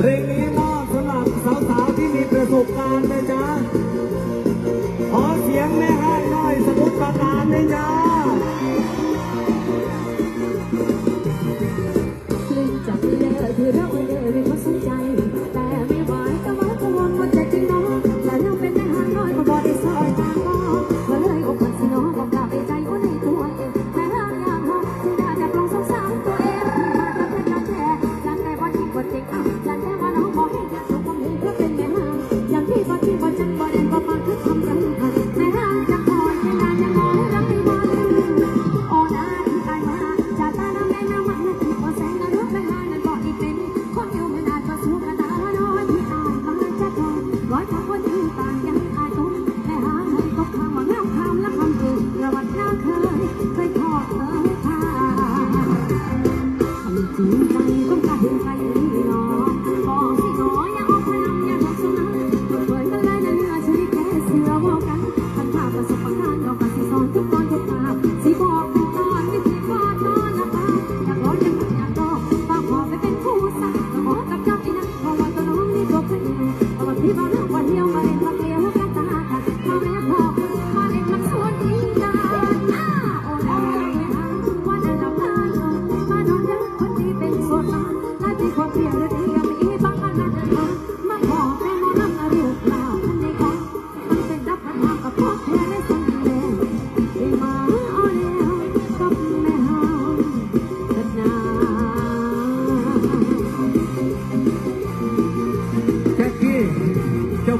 bring you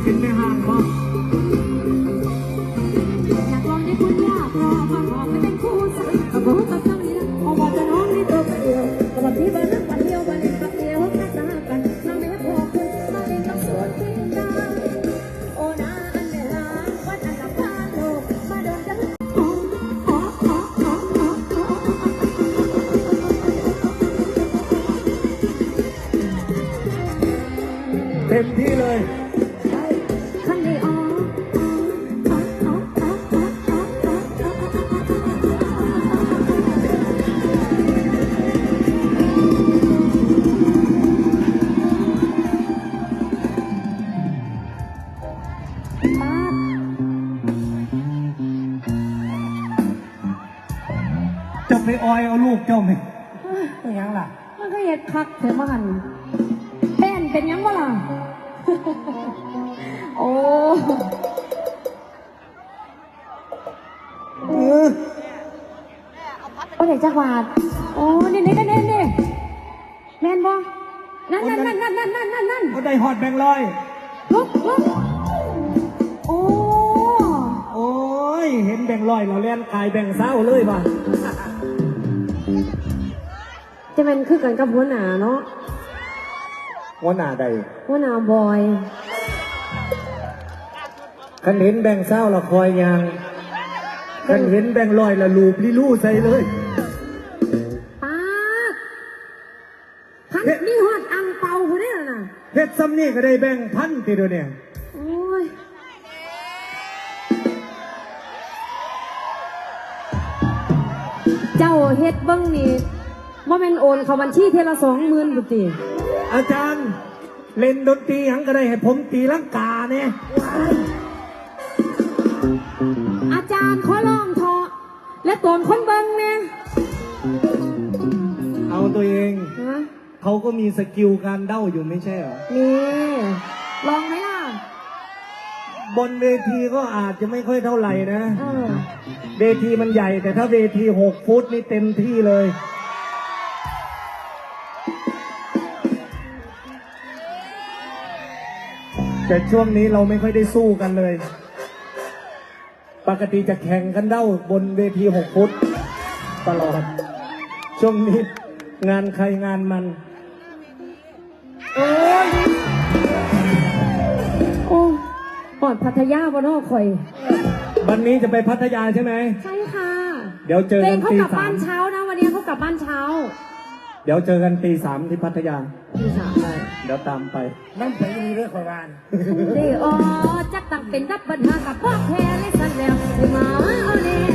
เจ้นไม่ห่างปะอยากลองได้คุณยากรอมาขอไปเป็นคู่สักกับผมกับเจ้านี้เพราะว่าจะน้องนี่ตัวไปเดียวกับพี่บ้านนักวันเดียววันเล่นกับเดียวกันตากันมาแม่พอคุณมาเล่นกับสวนทิ้งดาโอ้นาอันเดลาวันอันดับพาโลกมาโดนจังเต็มที่เลย จะไปออยเอาลูกเจ้าไหมเป็นยังล่ะ มันก็เย็ดคักเถอะมาหันแป้นเป็นยังบ่ล่ะ โอ้เออโอ้เด็จักรวาดโอ้นี่นี่นี่นี่แมนบ่นั่นนั่นนั่นนั่นนั่นนั่นนั่น ก็ได้หอดแบ่งค์อย แบงค์ร้อยเราเล่นกายแบงค์เศร้าเลยป่ะจะเป็นคือกันกับหัวหน้าเนาะว่าหน้าใดหัวหน้าบอยคันเห็นแบงค์เศร้าละคอยยางคันเห็นแบงค์ร้อยละลูบลิลู่ใส่เลยป้าดพันนี่หอดอังเปาคนนี้น่ะเพชรซ้ำนี่ก็ได้แบงค์พันทีเดียวเนี่ย เจ้าเฮ็ดเบิ้งนี่ว่าเป็นโอนเขาบัญชีเทละสองหมื่นบุตรีอาจารย์ เล่นดนตรีหยังก็ได้ให้ผมตีลังกาเนี่ยอาจารย์ขอลองเถอะและตนคนเบิ้งเนี่ยเอาตัวเอง ฮะเขาก็มีสกิลการเด้าอยู่ไม่ใช่เหรอ นี่ ลองไหมล่ะ บนเวทีก็อาจจะไม่ค่อยเท่าไหร่นะ เออ เวทีมันใหญ่ แต่ถ้าเวทีหกฟุตนี่เต็มที่เลย แต่ช่วงนี้เราไม่ค่อยได้สู้กันเลย ปกติจะแข่งกันเด้าบนเวทีหกฟุตตลอด ช่วงนี้งานใครงานมัน พัทยาบนนอกข่อย วันนี้จะไปพัทยาใช่ไหม ใช่ค่ะเดี๋ยวเจอเต้กันนเขาตีกลับสาบ้าม นเช้านะ วันนี้เขากลับบ้านเช้าเดี๋ยวเจอกันตีสามที่พัทยา ตีสามเลยเดี๋ยวตามไป นั่นเป็นมีเรื่องของงานเด้ออจักตังเป็นรับปัญหากับพ่อแพ้เลยสันแล้วได้มาเอาแล้